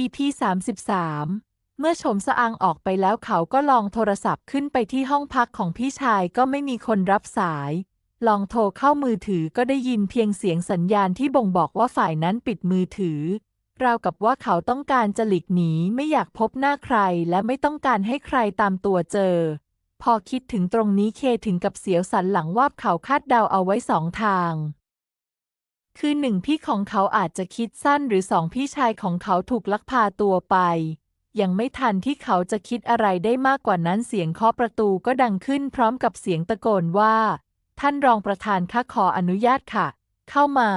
EP 33 เมื่อชมสะอางออกไปแล้วเขาก็ลองโทรศัพท์ขึ้นไปที่ห้องพักของพี่ชายก็ไม่มีคนรับสาย ลองโทรเข้ามือถือก็ได้ยินเพียงเสียงสัญญาณที่บ่งบอกว่าฝ่ายนั้นปิดมือถือ ราวกับว่าเขาต้องการจะหลีกหนีไม่อยากพบหน้าใครและไม่ต้องการให้ใครตามตัวเจอ พอคิดถึงตรงนี้เคถึงกับเสียวสันหลังว่าเขาคาดเดาเอาไว้สองทาง คือหนึ่งพี่ของเขาอาจจะคิดสั้นหรือสองพี่ชายของเขาถูกลักพาตัวไป ยังไม่ทันที่เขาจะคิดอะไรได้มากกว่านั้นเสียงเคาะประตูก็ดังขึ้นพร้อมกับเสียงตะโกนว่า ท่านรองประธานคะขออนุญาตค่ะ เข้ามา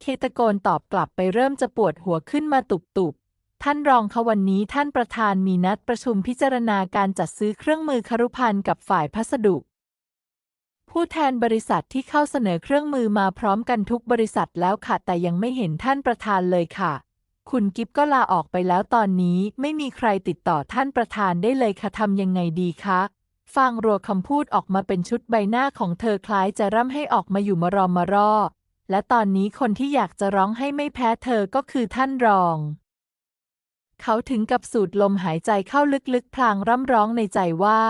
เคตะโกนตอบกลับไปเริ่มจะปวดหัวขึ้นมาตุบๆท่านรองคะวันนี้ท่านประธานมีนัดประชุมพิจารณาการจัดซื้อเครื่องมือครุภัณฑ์กับฝ่ายพัสดุ ผู้แทนบริษัทที่เข้าเสนอเครื่องมือมาพร้อมกันทุกบริษัทแล้วค่ะ แต่ยังไม่เห็นท่านประธานเลยค่ะ คุณกิฟก็ลาออกไปแล้วตอนนี้ไม่มีใครติดต่อท่านประธานได้เลยค่ะทำยังไงดีคะฟังรัวคำพูดออกมาเป็นชุดใบหน้าของเธอคล้ายจะร่ำให้ออกมาอยู่มารอมารอ และตอนนี้คนที่อยากจะร้องให้ไม่แพ้เธอก็คือท่านรอง เขาถึงกับสูดลมหายใจเข้าลึกๆ พลางร่ำร้องในใจว่า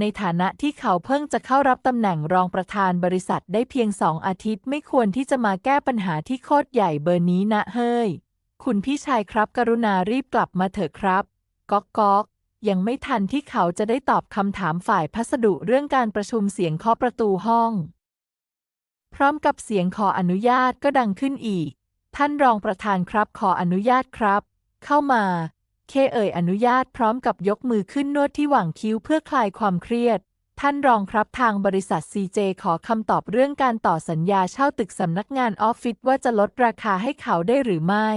ในฐานะที่เขาเพิ่งจะเข้ารับตำแหน่งรองประธานบริษัทได้เพียงสองอาทิตย์ไม่ควรที่จะมาแก้ปัญหาที่โคตรใหญ่เบอร์นี้นะเฮ้ย คุณพี่ชายครับกรุณารีบกลับมาเถอะครับ ก๊อกก๊อกยังไม่ทันที่เขาจะได้ตอบคำถามฝ่ายพัสดุเรื่องการประชุมเสียงเคาะประตูห้อง พร้อมกับเสียงขออนุญาตก็ดังขึ้นอีก ท่านรองประธานครับขออนุญาตครับ เข้ามา เคเอ่ยอนุญาตพร้อมกับยกมือขึ้นนวดที่หว่างคิ้วเพื่อคลายความเครียด ท่านรองครับทางบริษัท CJ ขอคำตอบเรื่องการต่อสัญญาเช่าตึกสำนักงานออฟฟิศว่าจะลดราคาให้เขาได้หรือไม่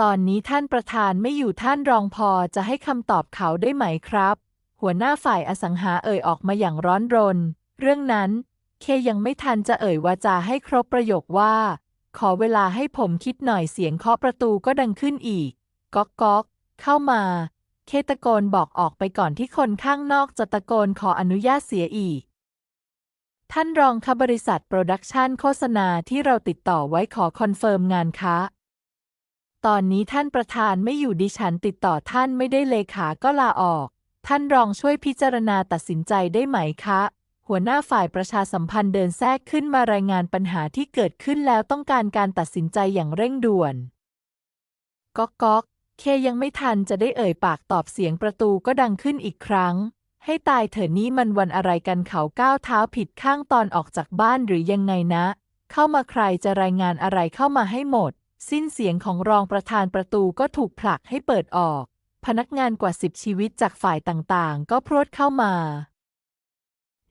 ตอนนี้ท่านประธานไม่อยู่ท่านรองพอจะให้คำตอบเขาได้ไหมครับ หัวหน้าฝ่ายอสังหาเอ่ยออกมาอย่างร้อนรน เรื่องนั้นเคยังไม่ทันจะเอ่ยวาจาให้ครบประโยคว่า ขอเวลาให้ผมคิดหน่อยเสียงเคาะประตูก็ดังขึ้นอีก ก๊อกก๊อกเข้ามา เคตะโกนบอกออกไปก่อนที่คนข้างนอกจะตะโกนขออนุญาตเสียอีก ท่านรองคะบริษัทโปรดักชันโฆษณาที่เราติดต่อไว้ขอคอนเฟิร์มงานคะตอนนี้ท่านประธานไม่อยู่ดิฉันติดต่อท่านไม่ได้เลขาก็ลาออก ท่านรองช่วยพิจารณาตัดสินใจได้ไหมคะ หัวหน้าฝ่ายประชาสัมพันธ์เดินแทรกขึ้นมารายงานปัญหาที่เกิดขึ้นแล้วต้องการการตัดสินใจอย่างเร่งด่วน ก๊อกก๊อก เคยังไม่ทันจะได้เอ่ยปากตอบเสียงประตูก็ดังขึ้นอีกครั้ง ให้ตายเถอะนี่มันวันอะไรกันเขาก้าวเท้าผิดข้างตอนออกจากบ้านหรือยังไงนะ เข้ามาใครจะรายงานอะไรเข้ามาให้หมด สิ้นเสียงของรองประธานประตูก็ถูกผลักให้เปิดออก พนักงานกว่าสิบชีวิตจากฝ่ายต่างๆ ก็พรวดเข้ามา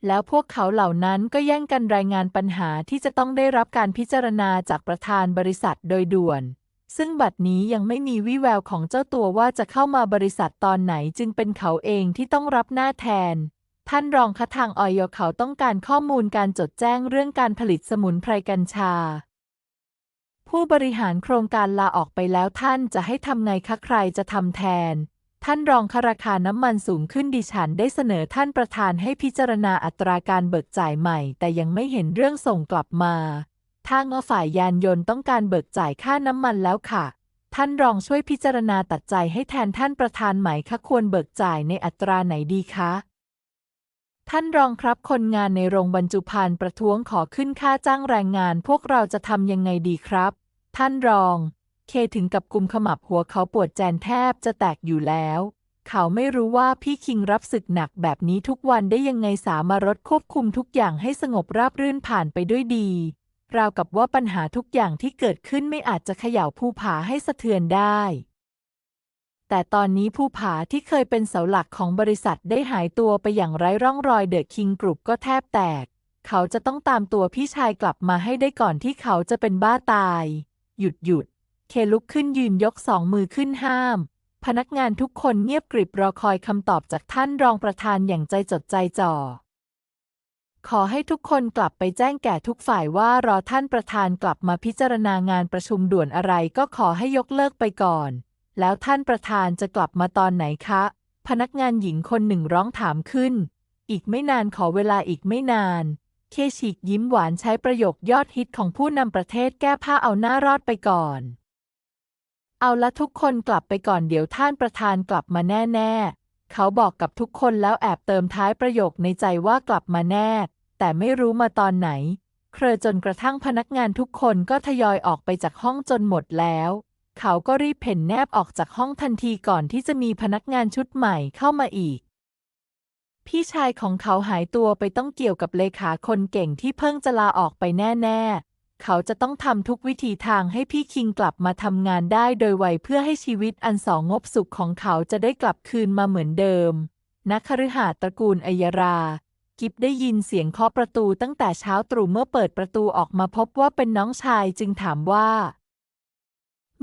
แล้วพวกเขาเหล่านั้นก็แย่งกันรายงานปัญหาที่จะต้องได้รับการพิจารณาจากประธานบริษัทโดยด่วน ซึ่งบัดนี้ยังไม่มีวี่แววของเจ้าตัวว่าจะเข้ามาบริษัทตอนไหนจึงเป็นเขาเองที่ต้องรับหน้าแทน ท่านรองคะทางออยเขาต้องการข้อมูลการจดแจ้งเรื่องการผลิตสมุนไพรกัญชา ผู้บริหารโครงการลาออกไปแล้วท่านจะให้ทำไงคะใครจะทำแทน ท่านรองคะราคาน้ำมันสูงขึ้นดิฉันได้เสนอท่านประธานให้พิจารณาอัตราการเบิกจ่ายใหม่ แต่ยังไม่เห็นเรื่องส่งกลับมา ทางฝ่ายยานยนต์ต้องการเบิกจ่ายค่าน้ำมันแล้วค่ะ ท่านรองช่วยพิจารณาตัดใจให้แทนท่านประธานไหมคะควรเบิกจ่ายในอัตราไหนดีคะ ท่านรองครับคนงานในโรงบรรจุภัณฑ์ประท้วงขอขึ้นค่าจ้างแรงงาน พวกเราจะทำยังไงดีครับ ท่านรอง เคถึงกับกุมขมับหัวเขาปวดแจนแทบจะแตกอยู่แล้วเขาไม่รู้ว่าพี่คิงรับศึกหนักแบบนี้ทุกวันได้ยังไงสามารถควบคุมทุกอย่างให้สงบราบรื่นผ่านไปด้วยดี ราวกับว่าปัญหาทุกอย่างที่เกิดขึ้นไม่อาจจะเขย่าภูผาให้สะเทือนได้ แต่ตอนนี้ภูผาที่เคยเป็นเสาหลักของบริษัทได้หายตัวไปอย่างไร้ร่องรอยเดอะคิงกรุ๊ปก็แทบแตก เขาจะต้องตามตัวพี่ชายกลับมาให้ได้ก่อนที่เขาจะเป็นบ้าตาย หยุดหยุด เคลุกขึ้นยืนยกสองมือขึ้นห้าม พนักงานทุกคนเงียบกริบรอคอยคำตอบจากท่านรองประธานอย่างใจจดใจจ่อ ขอให้ทุกคนกลับไปแจ้งแก่ทุกฝ่ายว่ารอท่านประธานกลับมาพิจารณางานประชุมด่วนอะไรก็ขอให้ยกเลิกไปก่อน แล้วท่านประธานจะกลับมาตอนไหนคะ พนักงานหญิงคนหนึ่งร้องถามขึ้น อีกไม่นานขอเวลาอีกไม่นาน เคฉีกยิ้มหวานใช้ประโยคยอดฮิตของผู้นำประเทศแก้ผ้าเอาหน้ารอดไปก่อน เอาละทุกคนกลับไปก่อนเดี๋ยวท่านประธานกลับมาแน่ ๆ เขาบอกกับทุกคนแล้วแอบเติมท้ายประโยคในใจว่ากลับมาแน่ แต่ไม่รู้มาตอนไหน เครอจนกระทั่งพนักงานทุกคนก็ทยอยออกไปจากห้องจนหมดแล้ว เขาก็รีบเพ่นแนบออกจากห้องทันทีก่อนที่จะมีพนักงานชุดใหม่เข้ามาอีก พี่ชายของเขาหายตัวไปต้องเกี่ยวกับเลขาคนเก่งที่เพิ่งจะลาออกไปแน่ๆเขาจะต้องทำทุกวิธีทางให้พี่คิงกลับมาทำงานได้โดยไวเพื่อให้ชีวิตอันสองงบสุขของเขาจะได้กลับคืนมาเหมือนเดิม นักคฤหาสน์ตระกูลอัยรา กิฟได้ยินเสียงเคาะประตูตั้งแต่เช้าตรู่เมื่อเปิดประตูออกมาพบว่าเป็นน้องชายจึงถามว่า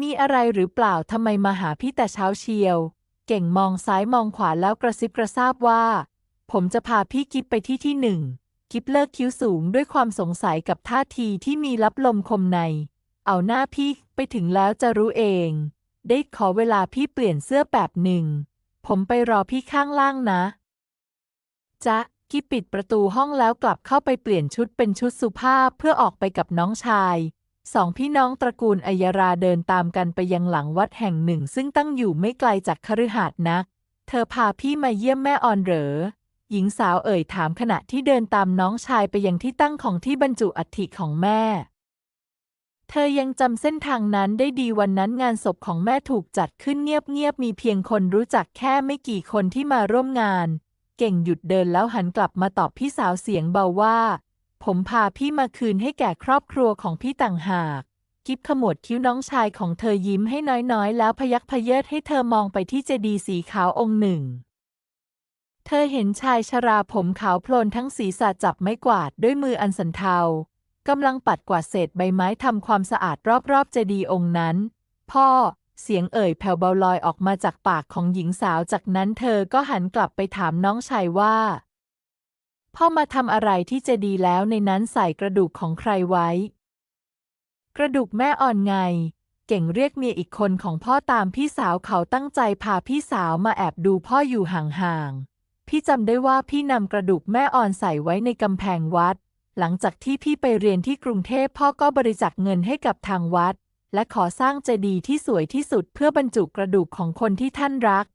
มีอะไรหรือเปล่าทำไมมาหาพี่แต่เช้าเชียว เก่งมองซ้ายมองขวาแล้วกระซิบกระซาบว่า ผมจะพาพี่กิฟไปที่ที่หนึ่ง กิฟเลิกคิ้วสูงด้วยความสงสัยกับท่าทีที่มีลับลมคมใน เอาหน้าพี่ไปถึงแล้วจะรู้เอง ได้ขอเวลาพี่เปลี่ยนเสื้อแบบหนึ่ง ผมไปรอพี่ข้างล่างนะ จ๊ะ กิฟปิดประตูห้องแล้วกลับเข้าไปเปลี่ยนชุดเป็นชุดสุภาพเพื่อออกไปกับน้องชาย สองพี่น้องตระกูลอัยราเดินตามกันไปยังหลังวัดแห่งหนึ่ง ซึ่งตั้งอยู่ไม่ไกลจากคฤหาสน์นัก เธอพาพี่มาเยี่ยมแม่ออนเหรอ หญิงสาวเอ่ยถามขณะที่เดินตามน้องชายไปยังที่ตั้งของที่บรรจุอัฐิของแม่เธอยังจำเส้นทางนั้นได้ดีวันนั้นงานศพของแม่ถูกจัดขึ้นเงียบๆมีเพียงคนรู้จักแค่ไม่กี่คนที่มาร่วมงาน เก่งหยุดเดินแล้วหันกลับมาตอบพี่สาวเสียงเบาว่า ผมพาพี่มาคืนให้แก่ครอบครัวของพี่ต่างหาก กิฟขมวดคิ้วน้องชายของเธอยิ้มให้น้อยๆ แล้วพยักพเยิดให้เธอมองไปที่เจดีย์สีขาวองค์หนึ่ง เธอเห็นชายชราผมขาวโพลนทั้งศีรษะจับไม้กวาดด้วยมืออันสันเทากำลังปัดกวาดเศษใบไม้ทำความสะอาดรอบๆเจดีย์องค์นั้น พ่อ เสียงเอ่ยแผ่วเบาลอยออกมาจากปากของหญิงสาวจากนั้นเธอก็หันกลับไปถามน้องชายว่า พ่อมาทำอะไรที่เจดีแล้วในนั้นใส่กระดูกของใครไว้ กระดูกแม่อ่อนไง เก่งเรียกเมียอีกคนของพ่อตามพี่สาวเขาตั้งใจพาพี่สาวมาแอบดูพ่ออยู่ห่างๆ พี่จำได้ว่าพี่นำกระดูกแม่อ่อนใส่ไว้ในกำแพงวัด หลังจากที่พี่ไปเรียนที่กรุงเทพพ่อก็บริจาคเงินให้กับทางวัด และขอสร้างเจดีย์ที่สวยที่สุดเพื่อบรรจุกระดูกของคนที่ท่านรัก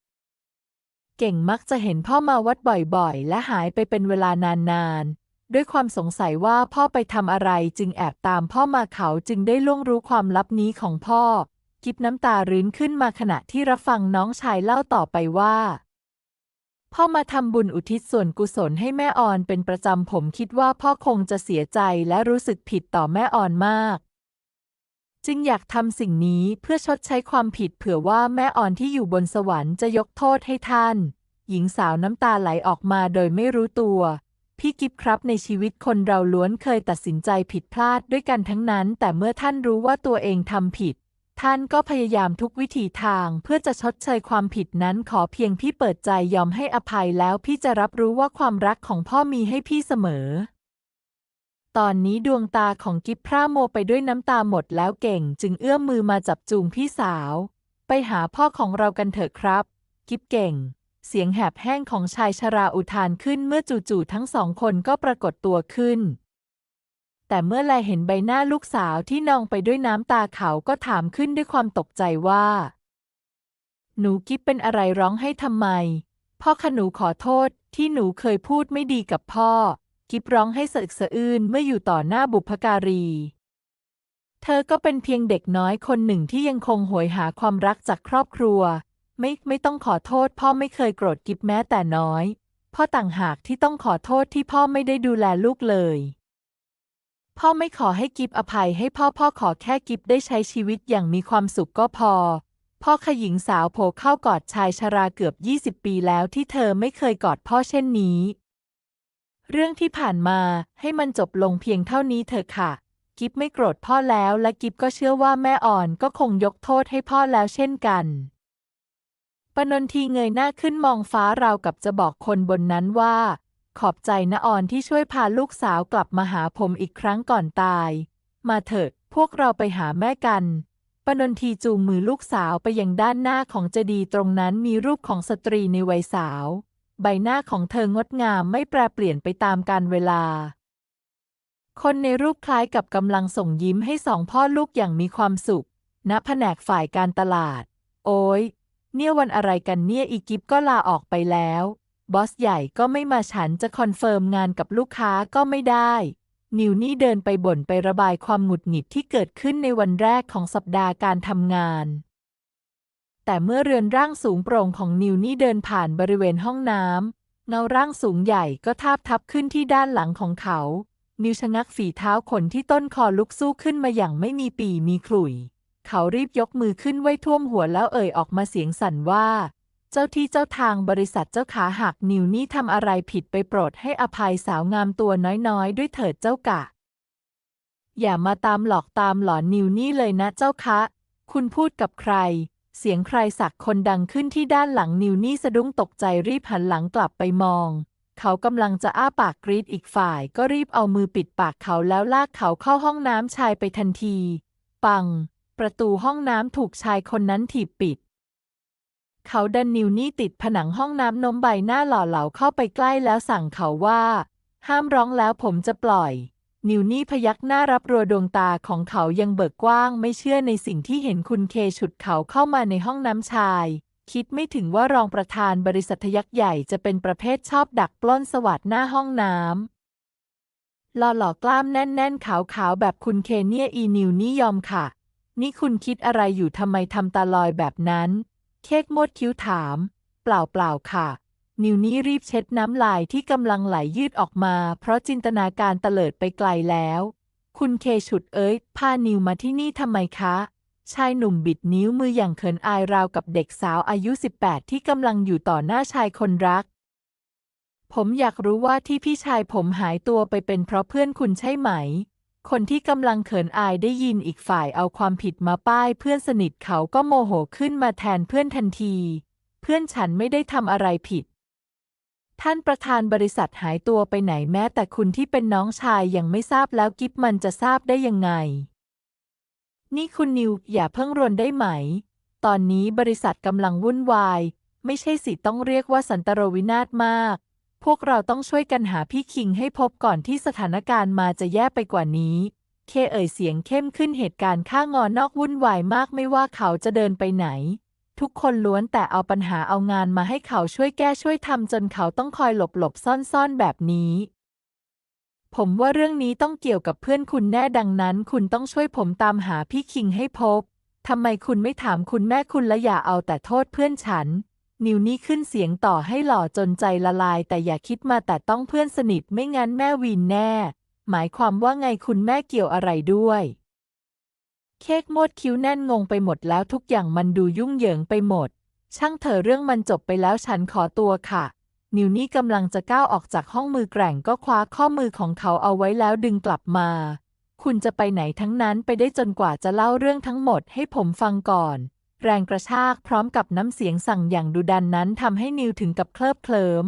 เก่งมักจะเห็นพ่อมาวัดบ่อยๆ และหายไปเป็นเวลานานๆ ด้วยความสงสัยว่าพ่อไปทำอะไรจึงแอบตามพ่อมาเขาจึงได้ล่วงรู้ความลับนี้ของพ่อ กิบน้ำตารื้นขึ้นมาขณะที่รับฟังน้องชายเล่าต่อไปว่าพ่อมาทำบุญอุทิศส่วนกุศลให้แม่ออนเป็นประจำผมคิดว่าพ่อคงจะเสียใจและรู้สึกผิดต่อแม่ออนมาก จึงอยากทำสิ่งนี้เพื่อชดใช้ความผิดเผื่อว่าแม่อ่อนที่อยู่บนสวรรค์จะยกโทษให้ท่าน หญิงสาวน้ำตาไหลออกมาโดยไม่รู้ตัว พี่กิฟครับในชีวิตคนเราล้วนเคยตัดสินใจผิดพลาดด้วยกันทั้งนั้น แต่เมื่อท่านรู้ว่าตัวเองทำผิด ท่านก็พยายามทุกวิถีทางเพื่อจะชดเชยความผิดนั้นขอเพียงพี่เปิดใจยอมให้อภัยแล้วพี่จะรับรู้ว่าความรักของพ่อมีให้พี่เสมอ ตอนนี้ดวงตาของกิฟพร่าโมไปด้วยน้ำตาหมดแล้วเก่ง จึงเอื้อมมือมาจับจูงพี่สาว ไปหาพ่อของเรากันเถอะครับ กิฟเก่ง เสียงแหบแห้งของชายชราอุทานขึ้นเมื่อจู่ๆทั้งสองคนก็ปรากฏตัวขึ้น แต่เมื่อแลเห็นใบหน้าลูกสาวที่นองไปด้วยน้ำตาเขาก็ถามขึ้นด้วยความตกใจว่า หนูกิฟเป็นอะไรร้องให้ทำไม พ่อขนูขอโทษที่หนูเคยพูดไม่ดีกับพ่อ กิฟร้องให้สะอึกสะอื้นเมื่ออยู่ต่อหน้าบุพการี เธอก็เป็นเพียงเด็กน้อยคนหนึ่งที่ยังคงโหยหาความรักจากครอบครัว ไม่ไม่ต้องขอโทษ พ่อไม่เคยโกรธกิฟแม้แต่น้อย พ่อต่างหากที่ต้องขอโทษที่พ่อไม่ได้ดูแลลูกเลย พ่อไม่ขอให้กิฟอภัยให้พ่อพ่อขอแค่กิฟได้ใช้ชีวิตอย่างมีความสุขก็พอพ่อขยิงสาวโผล่เข้ากอดชายชราเกือบ 20 ปีแล้วที่เธอไม่เคยกอดพ่อเช่นนี้ เรื่องที่ผ่านมาให้มันจบลงเพียงเท่านี้เถอะค่ะ กิฟไม่โกรธพ่อแล้วและกิฟก็เชื่อว่าแม่อ่อนก็คงยกโทษให้พ่อแล้วเช่นกันปนนทีเงยหน้าขึ้นมองฟ้าราวกับจะบอกคนบนนั้นว่า ขอบใจนะอ่อนที่ช่วยพาลูกสาวกลับมาหาผมอีกครั้งก่อนตาย มาเถิดพวกเราไปหาแม่กันปนนทีจูงมือลูกสาวไปยังด้านหน้าของเจดีย์ตรงนั้นมีรูปของสตรีในวัยสาว ใบหน้าของเธองดงามไม่แปรเปลี่ยนไปตามกาลเวลา คนในรูปคล้ายกับกำลังส่งยิ้มให้สองพ่อลูกอย่างมีความสุข ณ แผนกฝ่ายการตลาด โอ้ย เนี่ยวันอะไรกันเนี่ยอีกิฟก็ลาออกไปแล้ว บอสใหญ่ก็ไม่มาฉันจะคอนเฟิร์มงานกับลูกค้าก็ไม่ได้ นิวนี่เดินไปบ่นไประบายความหงุดหงิดที่เกิดขึ้นในวันแรกของสัปดาห์การทำงาน แต่เมื่อเรือนร่างสูงโปร่งของนิวนี่เดินผ่านบริเวณห้องน้ำเงาร่างสูงใหญ่ก็ทาบทับขึ้นที่ด้านหลังของเขา นิวชะงักฝีเท้าขนที่ต้นคอลุกสู้ขึ้นมาอย่างไม่มีปีมีขลุ่ย เขารีบยกมือขึ้นไว้ท่วมหัวแล้วเอ่ยออกมาเสียงสั่นว่า เจ้าที่เจ้าทางบริษัทเจ้าขาหักนิวนี่ทำอะไรผิดไปโปรดให้อภัยสาวงามตัวน้อยๆ ด้วยเถิดเจ้ากะ อย่ามาตามหลอกตามหลอนนิวนี่เลยนะเจ้าคะ คุณพูดกับใคร เสียงใครสักคนดังขึ้นที่ด้านหลังนิวนี่สะดุ้งตกใจรีบหันหลังกลับไปมอง เขากำลังจะอ้าปากกรีดอีกฝ่าย ก็รีบเอามือปิดปากเขาแล้วลากเขาเข้าห้องน้ำชายไปทันที ปัง ประตูห้องน้ำถูกชายคนนั้นถีบปิด เขาดันนิวนี่ติดผนังห้องน้ำนมใบหน้าหล่อเหลาเข้าไปใกล้แล้วสั่งเขาว่า ห้ามร้องแล้วผมจะปล่อย นิวนี่พยักหน้ารับรัวดวงตาของเขายังเบิกกว้างไม่เชื่อในสิ่งที่เห็นคุณเคฉุดเขาเข้ามาในห้องน้ำชาย คิดไม่ถึงว่ารองประธานบริษัทยักษ์ใหญ่จะเป็นประเภทชอบดักปล้นสวัสดหน้าห้องน้ำหล่อหล่อกล้ามแน่นๆ ขาวๆ แบบคุณเคเนียอีนิวนี่ยอมค่ะ นี่คุณคิดอะไรอยู่ทำไมทำตาลอยแบบนั้น เค้กมดคิ้วถาม เปล่าเปล่าๆค่ะ นิวนี่รีบเช็ดน้ำลายที่กำลังไหลยืดออกมา เพราะจินตนาการเตลิดไปไกลแล้ว คุณเคฉุดเอ้ยพานิวมาที่นี่ทำไมคะ ชายหนุ่มบิดนิ้วมืออย่างเขินอายราวกับเด็กสาวอายุ 18 ที่กำลังอยู่ต่อหน้าชายคนรัก ผมอยากรู้ว่าที่พี่ชายผมหายตัวไปเป็นเพราะเพื่อนคุณใช่ไหม คนที่กำลังเขินอายได้ยินอีกฝ่ายเอาความผิดมาป้ายเพื่อนสนิทเขาก็โมโหขึ้นมาแทนเพื่อนทันที เพื่อนฉันไม่ได้ทำอะไรผิด ท่านประธานบริษัทหายตัวไปไหนแม้แต่คุณที่เป็นน้องชายยังไม่ทราบแล้วกิฟมันจะทราบได้ยังไง นี่คุณนิวอย่าเพิ่งรวนได้ไหม ตอนนี้บริษัทกำลังวุ่นวาย ไม่ใช่สิต้องเรียกว่าสันตโรวินาศมาก พวกเราต้องช่วยกันหาพี่คิงให้พบก่อนที่สถานการณ์มาจะแย่ไปกว่านี้ เคเอ่ยเสียงเข้มขึ้นเหตุการณ์ข้างอนอกวุ่นวายมากไม่ว่าเขาจะเดินไปไหน ทุกคนล้วนแต่เอาปัญหาเอางานมาให้เขาช่วยแก้ช่วยทำจนเขาต้องคอยหลบหลบซ่อนซ่อนๆแบบนี้ผมว่าเรื่องนี้ต้องเกี่ยวกับเพื่อนคุณแน่ดังนั้น คุณต้องช่วยผมตามหาพี่คิงให้พบ ทำไมคุณไม่ถามคุณแม่คุณและอย่าเอาแต่โทษเพื่อนฉัน นิวนี่ขึ้นเสียงต่อให้หล่อจนใจละลาย แต่อย่าคิดมาแต่ต้องเพื่อนสนิทไม่งั้นแม่วีนแน่ หมายความว่าไงคุณแม่เกี่ยวอะไรด้วย เค้กโมดคิ้วแน่นงงไปหมดแล้วทุกอย่างมันดูยุ่งเหยิงไปหมด ช่างเถอะเรื่องมันจบไปแล้วฉันขอตัวค่ะ นิวนี่กำลังจะก้าวออกจากห้องมือแกร่งก็คว้าข้อมือของเขาเอาไว้แล้วดึงกลับมา คุณจะไปไหนทั้งนั้นไปได้จนกว่าจะเล่าเรื่องทั้งหมดให้ผมฟังก่อน แรงกระชากพร้อมกับน้ำเสียงสั่งอย่างดุดันนั้นทำให้นิวถึงกับเคลิบเคลิ้ม